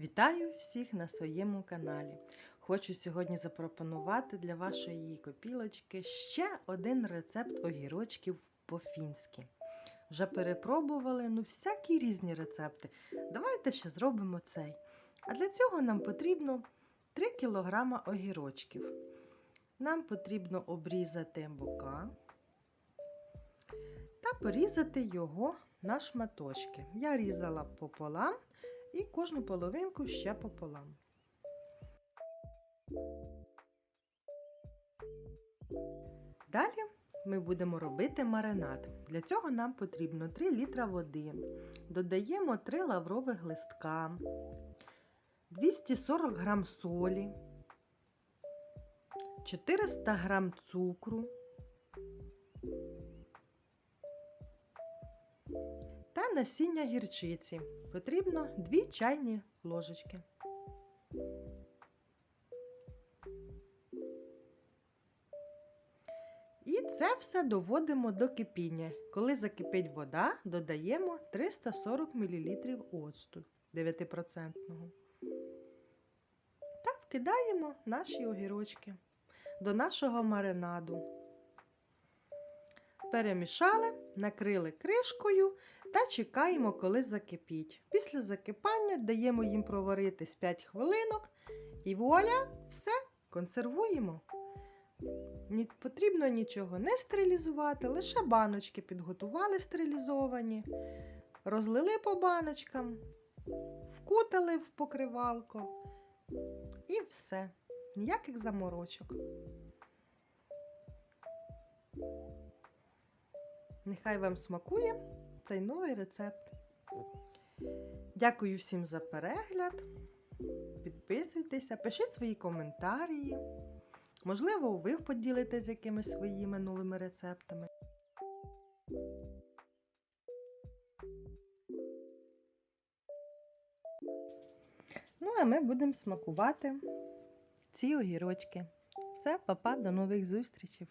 Вітаю всіх на своєму каналі. Хочу сьогодні запропонувати для вашої копілочки ще один рецепт огірочків по-фінськи. Вже перепробували ну всякі різні рецепти. Давайте ще зробимо цей. А для цього нам потрібно 3 кг огірочків. Нам потрібно обрізати бока та порізати його на шматочки. Я різала пополам і кожну половинку ще пополам. Далі ми будемо робити маринад. Для цього нам потрібно 3 літра води. Додаємо 3 лаврових листка, 240 г солі, 400 г цукру насіння гірчиці. Потрібно 2 чайні ложечки. І це все доводимо до кипіння. Коли закипить вода, додаємо 340 мл оцту 9%. Та вкидаємо наші огірочки до нашого маринаду. Перемішали, накрили кришкою та чекаємо, коли закипіть. Після закипання даємо їм проваритись 5 хвилинок і вуаля, все, консервуємо. Не потрібно нічого не стерилізувати, лише баночки підготували стерилізовані, розлили по баночкам, вкутали в покривалко і все. Ніяких заморочок. Нехай вам смакує цей новий рецепт. Дякую всім за перегляд. Підписуйтеся, пишіть свої коментарі. Можливо, ви поділитесь якимись своїми новими рецептами. Ну, а ми будемо смакувати ці огірочки. Все, папа, до нових зустрічей!